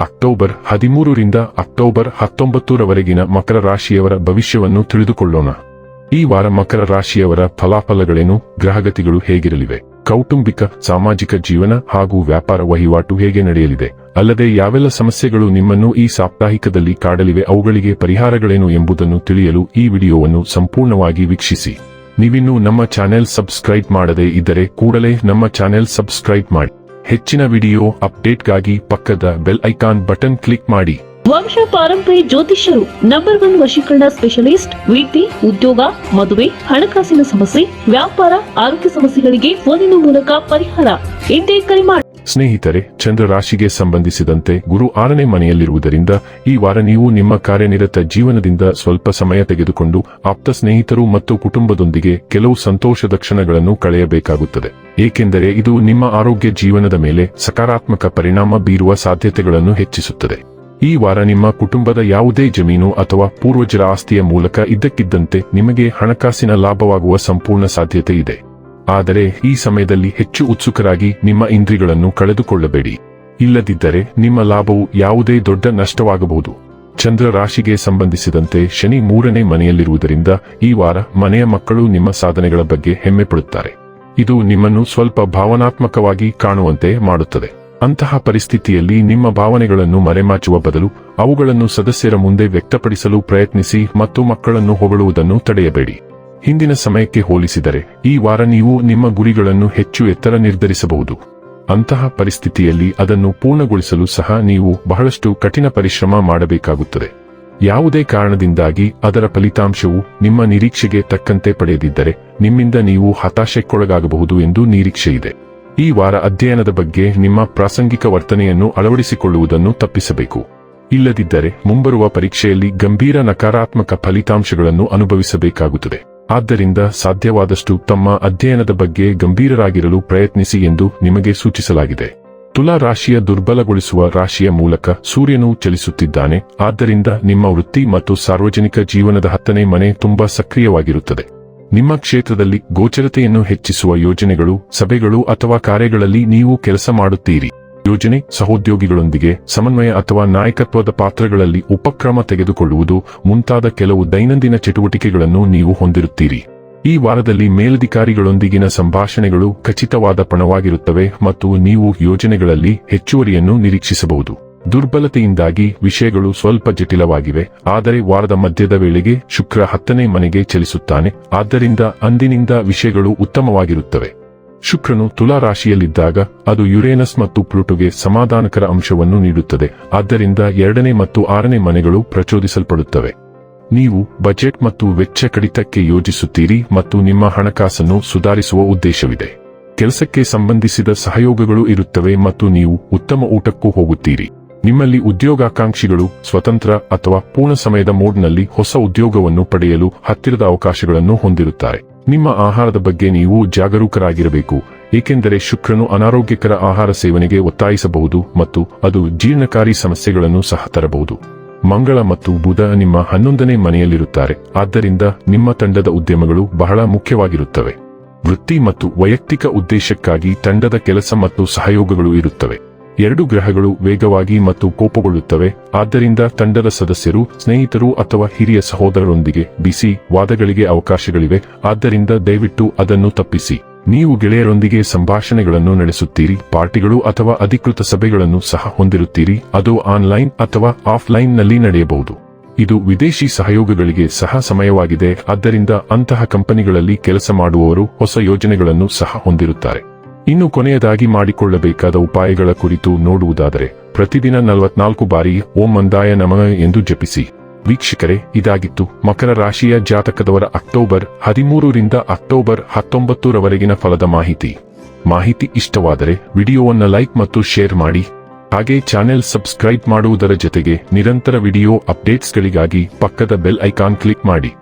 October ಹದಿಮೂರರಿಂದ October ಹತ್ತೊಂಬತ್ತರವರೆಗಿನ ಮಕರ ರಾಶಿಯವರ ಭವಿಷ್ಯವನ್ನು ತಿಳಿದುಕೊಳ್ಳೋಣ. ಈ ವಾರ ಮಕರ ರಾಶಿಯವರ ಫಲಾಫಲಗಳೇನು? ಗ್ರಹಗತಿಗಳು ಹೇಗಿರಲಿವೆ? ಕೌಟುಂಬಿಕ, ಸಾಮಾಜಿಕ ಜೀವನ ಹಾಗೂ ವ್ಯಾಪಾರ ವಹಿವಾಟು ಹೇಗೆ ನಡೆಯಲಿದೆ? ಅಲ್ಲದೆ ಯಾವೆಲ್ಲ ಸಮಸ್ಯೆಗಳು ನಿಮ್ಮನ್ನು ಈ ಸಾಪ್ತಾಹಿಕದಲ್ಲಿ ಕಾಡಲಿವೆ? ಅವುಗಳಿಗೆ ಪರಿಹಾರಗಳೇನು ಎಂಬುದನ್ನು ತಿಳಿಯಲು ಈ ವಿಡಿಯೋವನ್ನು ಸಂಪೂರ್ಣವಾಗಿ ವೀಕ್ಷಿಸಿ. ನೀವಿನ್ನೂ ನಮ್ಮ ಚಾನೆಲ್ ಸಬ್ಸ್ಕ್ರೈಬ್ ಮಾಡದೇ ಇದ್ದರೆ ಕೂಡಲೇ ನಮ್ಮ ಚಾನೆಲ್ ಸಬ್ಸ್ಕ್ರೈಬ್ ಮಾಡಿ. ಹೆಚ್ಚಿನ ವಿಡಿಯೋ ಅಪ್ಡೇಟ್ಗಾಗಿ ಪಕ್ಕದ ಬೆಲ್ ಐಕಾನ್ ಬಟನ್ ಕ್ಲಿಕ್ ಮಾಡಿ. ವಂಶ ಪಾರಂಪರಿ ಜ್ಯೋತಿಷ್ಯರು ನಂಬರ್ ಒನ್ ವಶೀಕರಣ ಸ್ಪೆಷಲಿಸ್ಟ್ ವಿಟಿ ಉದ್ಯೋಗ, ಮದುವೆ, ಹಣಕಾಸಿನ ಸಮಸ್ಯೆ, ವ್ಯಾಪಾರ, ಆರೋಗ್ಯ ಸಮಸ್ಯೆಗಳಿಗೆ ಫೋನಿನ ಮೂಲಕ ಪರಿಹಾರ. ಇಂದೇ ಕರೆ ಮಾಡಿ ಸ್ನೇಹಿತರೆ ಚಂದ್ರ ರಾಶಿಗೆ ಸಂಬಂಧಿಸಿದಂತೆ ಗುರು ಆರನೇ ಮನೆಯಲ್ಲಿರುವುದರಿಂದ ಈ ವಾರ ನೀವು ನಿಮ್ಮ ಕಾರ್ಯನಿರತ ಜೀವನದಿಂದ ಸ್ವಲ್ಪ ಸಮಯ ತೆಗೆದುಕೊಂಡು ಆಪ್ತ ಸ್ನೇಹಿತರು ಮತ್ತು ಕುಟುಂಬದೊಂದಿಗೆ ಕೆಲವು ಸಂತೋಷದ ಕ್ಷಣಗಳನ್ನು ಕಳೆಯಬೇಕಾಗುತ್ತದೆ. ಏಕೆಂದರೆ ಇದು ನಿಮ್ಮ ಆರೋಗ್ಯ ಜೀವನದ ಮೇಲೆ ಸಕಾರಾತ್ಮಕ ಪರಿಣಾಮ ಬೀರುವ ಸಾಧ್ಯತೆಗಳನ್ನು ಹೆಚ್ಚಿಸುತ್ತದೆ. ಈ ವಾರ ನಿಮ್ಮ ಕುಟುಂಬದ ಯಾವುದೇ ಜಮೀನು ಅಥವಾ ಪೂರ್ವಜರ ಆಸ್ತಿಯ ಮೂಲಕ ಇದ್ದಕ್ಕಿದ್ದಂತೆ ನಿಮಗೆ ಹಣಕಾಸಿನ ಲಾಭವಾಗುವ ಸಂಪೂರ್ಣ ಸಾಧ್ಯತೆ ಇದೆ. ಆದರೆ ಈ ಸಮಯದಲ್ಲಿ ಹೆಚ್ಚು ಉತ್ಸುಕರಾಗಿ ನಿಮ್ಮ ಇಂದ್ರಿಗಳನ್ನು ಕಳೆದುಕೊಳ್ಳಬೇಡಿ. ಇಲ್ಲದಿದ್ದರೆ ನಿಮ್ಮ ಲಾಭವು ಯಾವುದೇ ದೊಡ್ಡ ನಷ್ಟವಾಗಬಹುದು. ಚಂದ್ರ ರಾಶಿಗೆ ಸಂಬಂಧಿಸಿದಂತೆ ಶನಿ ಮೂರನೇ ಮನೆಯಲ್ಲಿರುವುದರಿಂದ ಈ ವಾರ ಮನೆಯ ಮಕ್ಕಳು ನಿಮ್ಮ ಸಾಧನೆಗಳ ಬಗ್ಗೆ ಹೆಮ್ಮೆ ಪಡುತ್ತಾರೆ ಇದು ನಿಮ್ಮನ್ನು ಸ್ವಲ್ಪ ಭಾವನಾತ್ಮಕವಾಗಿ ಕಾಣುವಂತೆ ಮಾಡುತ್ತದೆ. ಅಂತಹ ಪರಿಸ್ಥಿತಿಯಲ್ಲಿ ನಿಮ್ಮ ಭಾವನೆಗಳನ್ನು ಮರೆಮಾಚುವ ಬದಲು ಅವುಗಳನ್ನು ಸದಸ್ಯರ ಮುಂದೆ ವ್ಯಕ್ತಪಡಿಸಲು ಪ್ರಯತ್ನಿಸಿ ಮತ್ತು ಮಕ್ಕಳನ್ನು ಹೊಗಳುವುದನ್ನು ತಡೆಯಬೇಡಿ. ಹಿಂದಿನ ಸಮಯಕ್ಕೆ ಹೋಲಿಸಿದರೆ, ಈ ವಾರ ನೀವು ನಿಮ್ಮ ಗುರಿಗಳನ್ನು ಹೆಚ್ಚು ಎತ್ತರ ನಿರ್ಧರಿಸಬಹುದು. ಅಂತಹ ಪರಿಸ್ಥಿತಿಯಲ್ಲಿ ಅದನ್ನು ಪೂರ್ಣಗೊಳಿಸಲು ಸಹ ನೀವು ಬಹಳಷ್ಟು ಕಠಿಣ ಪರಿಶ್ರಮ ಮಾಡಬೇಕಾಗುತ್ತದೆ. ಯಾವುದೇ ಕಾರಣದಿಂದಾಗಿ ಅದರ ಫಲಿತಾಂಶವು ನಿಮ್ಮ ನಿರೀಕ್ಷೆಗೆ ತಕ್ಕಂತೆ ಪಡೆಯದಿದ್ದರೆ, ನಿಮ್ಮಿಂದ ನೀವು ಹತಾಶೆಕ್ಕೊಳಗಾಗಬಹುದು ಎಂದು ನಿರೀಕ್ಷೆಯಿದೆ ಈ ವಾರ ಅಧ್ಯಯನದ ಬಗ್ಗೆ ನಿಮ್ಮ ಪ್ರಾಸಂಗಿಕ ವರ್ತನೆಯನ್ನು ಅಳವಡಿಸಿಕೊಳ್ಳುವುದನ್ನು ತಪ್ಪಿಸಬೇಕು. ಇಲ್ಲದಿದ್ದರೆ ಮುಂಬರುವ ಪರೀಕ್ಷೆಯಲ್ಲಿ ಗಂಭೀರ ನಕಾರಾತ್ಮಕ ಫಲಿತಾಂಶಗಳನ್ನು ಅನುಭವಿಸಬೇಕಾಗುತ್ತದೆ. ಆದ್ದರಿಂದ ಸಾಧ್ಯವಾದಷ್ಟು ತಮ್ಮ ಅಧ್ಯಯನದ ಬಗ್ಗೆ ಗಂಭೀರರಾಗಿರಲು ಪ್ರಯತ್ನಿಸಿ ಎಂದು ನಿಮಗೆ ಸೂಚಿಸಲಾಗಿದೆ. ತುಲಾ ರಾಶಿಯ ದುರ್ಬಲಗೊಳಿಸುವ ರಾಶಿಯ ಮೂಲಕ ಸೂರ್ಯನು ಚಲಿಸುತ್ತಿದ್ದಾನೆ, ಆದ್ದರಿಂದ ನಿಮ್ಮ ವೃತ್ತಿ ಮತ್ತು ಸಾರ್ವಜನಿಕ ಜೀವನದ ಹತ್ತನೇ ಮನೆ ತುಂಬಾ ಸಕ್ರಿಯವಾಗಿರುತ್ತದೆ. ನಿಮ್ಮ ಕ್ಷೇತ್ರದಲ್ಲಿ ಗೋಚರತೆಯನ್ನು ಹೆಚ್ಚಿಸುವ ಯೋಜನೆಗಳು, ಸಭೆಗಳು ಅಥವಾ ಕಾರ್ಯಗಳಲ್ಲಿ ನೀವು ಕೆಲಸ ಮಾಡುತ್ತೀರಿ. ಯೋಜನೆ ಸಹೋದ್ಯೋಗಿಗಳೊಂದಿಗೆ ಸಮನ್ವಯ ಅಥವಾ ನಾಯಕತ್ವದ ಪಾತ್ರಗಳಲ್ಲಿ ಉಪಕ್ರಮ ತೆಗೆದುಕೊಳ್ಳುವುದು ಮುಂತಾದ ಕೆಲವು ದೈನಂದಿನ ಚಟುವಟಿಕೆಗಳನ್ನು ನೀವು ಹೊಂದಿರುತ್ತೀರಿ. ಈ ವಾರದಲ್ಲಿ ಮೇಲಧಿಕಾರಿಗಳೊಂದಿಗಿನ ಸಂಭಾಷಣೆಗಳು ಖಚಿತವಾದ ಪಣವಾಗಿರುತ್ತವೆ ಮತ್ತು ನೀವು ಯೋಜನೆಗಳಲ್ಲಿ ಹೆಚ್ಚುವರಿಯನ್ನು ನಿರೀಕ್ಷಿಸಬಹುದು. ದುರ್ಬಲತೆಯಿಂದಾಗಿ ವಿಷಯಗಳು ಸ್ವಲ್ಪ ಜಟಿಲವಾಗಿವೆ, ಆದರೆ ವಾರದ ಮಧ್ಯದ ವೇಳೆಗೆ ಶುಕ್ರ ಹತ್ತನೇ ಮನೆಗೆ ಚಲಿಸುತ್ತಾನೆ, ಆದ್ದರಿಂದ ಅಂದಿನಿಂದ ವಿಷಯಗಳು ಉತ್ತಮವಾಗಿರುತ್ತವೆ. ಶುಕ್ರನು ತುಲಾ ರಾಶಿಯಲ್ಲಿದ್ದಾಗ ಅದು ಯುರೇನಸ್ ಮತ್ತು ಪ್ಲೂಟೋಗೆ ಸಮಾಧಾನಕರ ಅಂಶವನ್ನು ನೀಡುತ್ತದೆ. ಆದ್ದರಿಂದ ಎರಡನೇ ಮತ್ತು ಆರನೇ ಮನೆಗಳು ಪ್ರಚೋದಿಸಲ್ಪಡುತ್ತವೆ. ನೀವು ಬಜೆಟ್ ಮತ್ತು ವೆಚ್ಚ ಕಡಿತಕ್ಕೆ ಯೋಜಿಸುತ್ತೀರಿ ಮತ್ತು ನಿಮ್ಮ ಹಣಕಾಸನ್ನು ಸುಧಾರಿಸುವ ಉದ್ದೇಶವಿದೆ. ಕೆಲಸಕ್ಕೆ ಸಂಬಂಧಿಸಿದ ಸಹಯೋಗಗಳು ಇರುತ್ತವೆ ಮತ್ತು ನೀವು ಉತ್ತಮ ಊಟಕ್ಕೂ ಹೋಗುತ್ತೀರಿ. ನಿಮ್ಮಲ್ಲಿ ಉದ್ಯೋಗಾಕಾಂಕ್ಷಿಗಳು ಸ್ವತಂತ್ರ ಅಥವಾ ಪೂರ್ಣ ಸಮಯದ ಮೋಡ್ನಲ್ಲಿ ಹೊಸ ಉದ್ಯೋಗವನ್ನು ಪಡೆಯಲು ಹತ್ತಿರದ ಅವಕಾಶಗಳನ್ನು ಹೊಂದಿರುತ್ತಾರೆ. ನಿಮ್ಮ ಆಹಾರದ ಬಗ್ಗೆ ನೀವು ಜಾಗರೂಕರಾಗಿರಬೇಕು, ಏಕೆಂದರೆ ಶುಕ್ರನು ಅನಾರೋಗ್ಯಕರ ಆಹಾರ ಸೇವನೆಗೆ ಒತ್ತಾಯಿಸಬಹುದು ಮತ್ತು ಅದು ಜೀರ್ಣಕಾರಿ ಸಮಸ್ಯೆಗಳನ್ನು ಸಹ ತರಬಹುದು. ಮಂಗಳ ಮತ್ತು ಬುಧ ನಿಮ್ಮ ಹನ್ನೊಂದನೇ ಮನೆಯಲ್ಲಿರುತ್ತಾರೆ, ಆದ್ದರಿಂದ ನಿಮ್ಮ ತಂಡದ ಉದ್ಯಮಗಳು ಬಹಳ ಮುಖ್ಯವಾಗಿರುತ್ತವೆ. ವೃತ್ತಿ ಮತ್ತು ವೈಯಕ್ತಿಕ ಉದ್ದೇಶಕ್ಕಾಗಿ ತಂಡದ ಕೆಲಸ ಮತ್ತು ಸಹಯೋಗಗಳು ಇರುತ್ತವೆ. ಎರಡು ಗ್ರಹಗಳು ವೇಗವಾಗಿ ಮತ್ತು ಕೋಪಗೊಳ್ಳುತ್ತವೆ. ಆದ್ದರಿಂದ ತಂಡದ ಸದಸ್ಯರು, ಸ್ನೇಹಿತರು ಅಥವಾ ಹಿರಿಯ ಸಹೋದರರೊಂದಿಗೆ ಬಿಸಿ ವಾದಗಳಿಗೆ ಅವಕಾಶಗಳಿವೆ. ಆದ್ದರಿಂದ ದಯವಿಟ್ಟು ಅದನ್ನು ತಪ್ಪಿಸಿ. ನೀವು ಗೆಳೆಯರೊಂದಿಗೆ ಸಂಭಾಷಣೆಗಳನ್ನು ನಡೆಸುತ್ತೀರಿ, ಪಾರ್ಟಿಗಳು ಅಥವಾ ಅಧಿಕೃತ ಸಭೆಗಳನ್ನು ಸಹ ಹೊಂದಿರುತ್ತೀರಿ. ಅದು ಆನ್ಲೈನ್ ಅಥವಾ ಆಫ್ಲೈನ್ನಲ್ಲಿ ನಡೆಯಬಹುದು. ಇದು ವಿದೇಶಿ ಸಹಯೋಗಗಳಿಗೆ ಸಹ ಸಮಯವಾಗಿದೆ. ಆದ್ದರಿಂದ ಅಂತಹ ಕಂಪನಿಗಳಲ್ಲಿ ಕೆಲಸ ಮಾಡುವವರು ಹೊಸ ಯೋಜನೆಗಳನ್ನು ಸಹ ಹೊಂದಿರುತ್ತಾರೆ. ಇನ್ನು ಕೊನೆಯದಾಗಿ ಮಾಡಿಕೊಳ್ಳಬೇಕಾದ ಉಪಾಯಗಳ ಕುರಿತು ನೋಡುವುದಾದರೆ, ಪ್ರತಿದಿನ ನಲವತ್ನಾಲ್ಕು ಬಾರಿ ಓಂ ಮಂದಾಯ ನಮಃ ಎಂದು ಜಪಿಸಿ. ವೀಕ್ಷಕರೇ, ಇದಾಗಿತ್ತು ಮಕರ ರಾಶಿಯ ಜಾತಕದವರ ಅಕ್ಟೋಬರ್ ಹದಿಮೂರರಿಂದ ಅಕ್ಟೋಬರ್ ಹತ್ತೊಂಬತ್ತರವರೆಗಿನ ಫಲದ ಮಾಹಿತಿ. ಮಾಹಿತಿ ಇಷ್ಟವಾದರೆ ವಿಡಿಯೋವನ್ನು ಲೈಕ್ ಮತ್ತು ಶೇರ್ ಮಾಡಿ. ಹಾಗೆ ಚಾನೆಲ್ ಸಬ್ಸ್ಕ್ರೈಬ್ ಮಾಡುವುದರ ಜೊತೆಗೆ ನಿರಂತರ ವಿಡಿಯೋ ಅಪ್ಡೇಟ್ಸ್ಗಳಿಗಾಗಿ ಪಕ್ಕದ ಬೆಲ್ ಐಕಾನ್ ಕ್ಲಿಕ್ ಮಾಡಿ.